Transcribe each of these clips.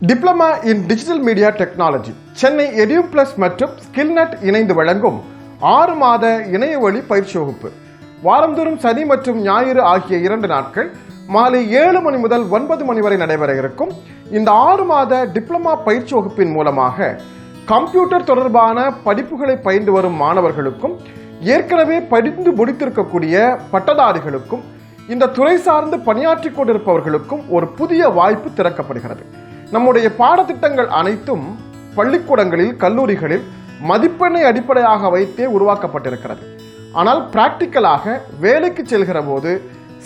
Diploma in digital media technology. Chennai edu plus மற்றும் Skillnet இணைந்து வழங்கும் ஆறு மாத இணைய வழி பயிற்சி வகுப்பு. வாரந்தோறும் சனி மற்றும் ஞாயிறு ஆகிய இரண்டு நாட்கள் மாலை ஏழு மணி முதல் ஒன்பது மணி வரை நடைபெற இருக்கும். இந்த ஆறு மாத டிப்ளமா பயிற்சி வகுப்பின் மூலமாக கம்ப்யூட்டர் தொடர்பான படிப்புகளை பயின்று வரும் மாணவர்களுக்கும் ஏற்கனவே படித்து முடித்திருக்கக்கூடிய பட்டதாரிகளுக்கும் இந்த துறை சார்ந்து பணியாற்றிக் கொண்டிருப்பவர்களுக்கும் ஒரு புதிய வாய்ப்பு திறக்கப்படுகிறது. நம்முடைய பாடத்திட்டங்கள் அனைத்தும் பள்ளிக்கூடங்களில் கல்லூரிகளில் மதிப்பெண்ணை அடிப்படையாக வைத்தே உருவாக்கப்பட்டிருக்கிறது. ஆனால் பிராக்டிக்கலாக வேலைக்கு செல்கிற போது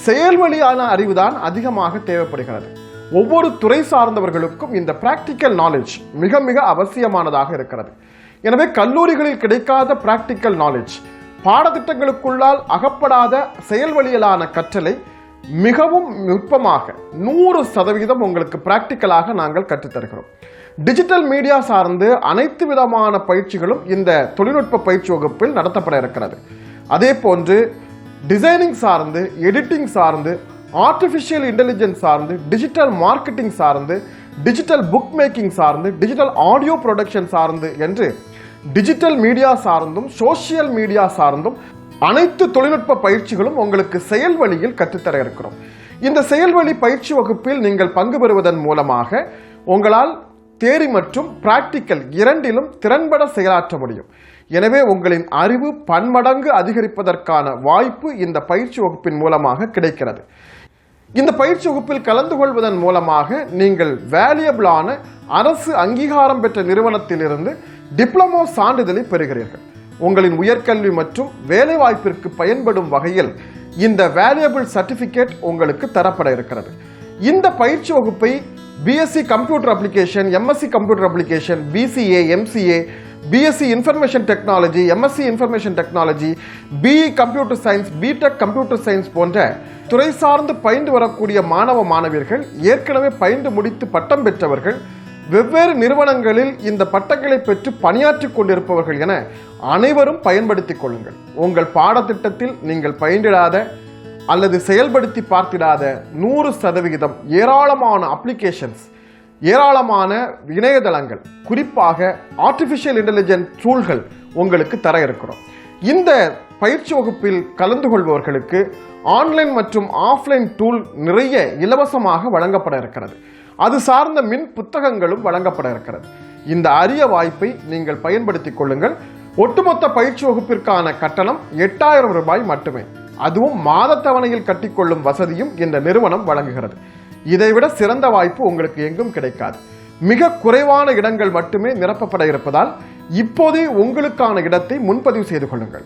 செயல்வழியான அறிவுதான் அதிகமாக தேவைப்படுகிறது. ஒவ்வொரு துறை சார்ந்தவர்களுக்கும் இந்த பிராக்டிக்கல் நாலேஜ் மிக மிக அவசியமானதாக இருக்கிறது. எனவே கல்லூரிகளில் கிடைக்காத பிராக்டிக்கல் நாலேஜ் பாடத்திட்டங்களுக்குள்ளால் அகப்படாத செயல்வழியிலான கற்றலை மிகவும் நுட்பமாக நூறு சதவீதம் உங்களுக்கு பிராக்டிக்கலாக நாங்கள் கற்றுத்தருகிறோம். டிஜிட்டல் மீடியா சார்ந்து அனைத்து விதமான பயிற்சிகளும் இந்த தொழில்நுட்ப பயிற்சி வகுப்பில் நடத்தப்பட இருக்கிறது. அதே போன்று டிசைனிங் சார்ந்து எடிட்டிங் சார்ந்து ஆர்டிஃபிஷியல் இன்டெலிஜென்ஸ் சார்ந்து டிஜிட்டல் மார்க்கெட்டிங் சார்ந்து டிஜிட்டல் புக் மேக்கிங் சார்ந்து டிஜிட்டல் ஆடியோ ப்ரொடக்ஷன் சார்ந்து என்று டிஜிட்டல் மீடியா சார்ந்தும் சோஷியல் மீடியா சார்ந்தும் அனைத்து தொழில்நுட்ப பயிற்சிகளும் உங்களுக்கு செயல் வழியில் கற்றுத்தர இருக்கிறோம். இந்த செயல்வழி பயிற்சி வகுப்பில் நீங்கள் பங்கு பெறுவதன் மூலமாக உங்களால் தேரி மற்றும் பிராக்டிக்கல் இரண்டிலும் திறன்பட செயலாற்ற முடியும். எனவே உங்களின் அறிவு பன்மடங்கு அதிகரிப்பதற்கான வாய்ப்பு இந்த பயிற்சி வகுப்பின் மூலமாக கிடைக்கிறது. இந்த பயிற்சி வகுப்பில் கலந்து கொள்வதன் மூலமாக நீங்கள் வேல்யபிளான அரசு அங்கீகாரம் பெற்ற நிறுவனத்திலிருந்து டிப்ளமோ சான்றிதழை பெறுகிறீர்கள். உங்களின் உயர்கல்வி மற்றும் வேலைவாய்ப்பிற்கு பயன்படும் வகையில் இந்த வேல்யூபிள் சர்டிஃபிகேட் உங்களுக்கு தரப்பட இருக்கிறது. இந்த பயிற்சி வகுப்பை BSc computer application MSc computer application BCA MCA BSc information technology MSc information technology BE computer science BTech computer science போன்ற துறை சார்ந்து பயின்று வரக்கூடிய மாணவ மாணவியர்கள் ஏற்கனவே பயின்று முடித்து பட்டம் பெற்றவர்கள் வெவ்வேறு நிறுவனங்களில் இந்த பட்டங்களை பெற்று பணியாற்றிக் கொண்டிருப்பவர்கள் என அனைவரும் பயன்படுத்திக் கொள்ளுங்கள். உங்கள் பாடத்திட்டத்தில் நீங்கள் பயின்றிடாத அல்லது செயல்படுத்தி பார்த்திடாத நூறு சதவிகிதம் ஏராளமான அப்ளிகேஷன்ஸ் ஏராளமான இணையதளங்கள் குறிப்பாக ஆர்டிஃபிஷியல் இன்டெலிஜென்ட் டூல்கள் உங்களுக்கு தர இருக்கிறோம். இந்த பயிற்சி வகுப்பில் கலந்து கொள்பவர்களுக்கு ஆன்லைன் மற்றும் ஆஃப்லைன் டூல் நிறைய இலவசமாக வழங்கப்பட இருக்கிறது. அது சார்ந்த மின் புத்தகங்களும் வழங்கப்பட இருக்கிறது. இந்த அரிய வாய்ப்பை நீங்கள் பயன்படுத்திக் கொள்ளுங்கள். ஒட்டுமொத்த பயிற்சி வகுப்பிற்கான கட்டணம் எட்டாயிரம் ரூபாய் மட்டுமே. அதுவும் மாதத்தவணையில் கட்டிக்கொள்ளும் வசதியும் இந்த நிறுவனம் வழங்குகிறது. இதைவிட சிறந்த வாய்ப்பு உங்களுக்கு எங்கும் கிடைக்காது. மிக குறைவான இடங்கள் மட்டுமே நிரப்பப்பட இருப்பதால் இப்போதே உங்களுக்கான இடத்தை முன்பதிவு செய்து கொள்ளுங்கள்.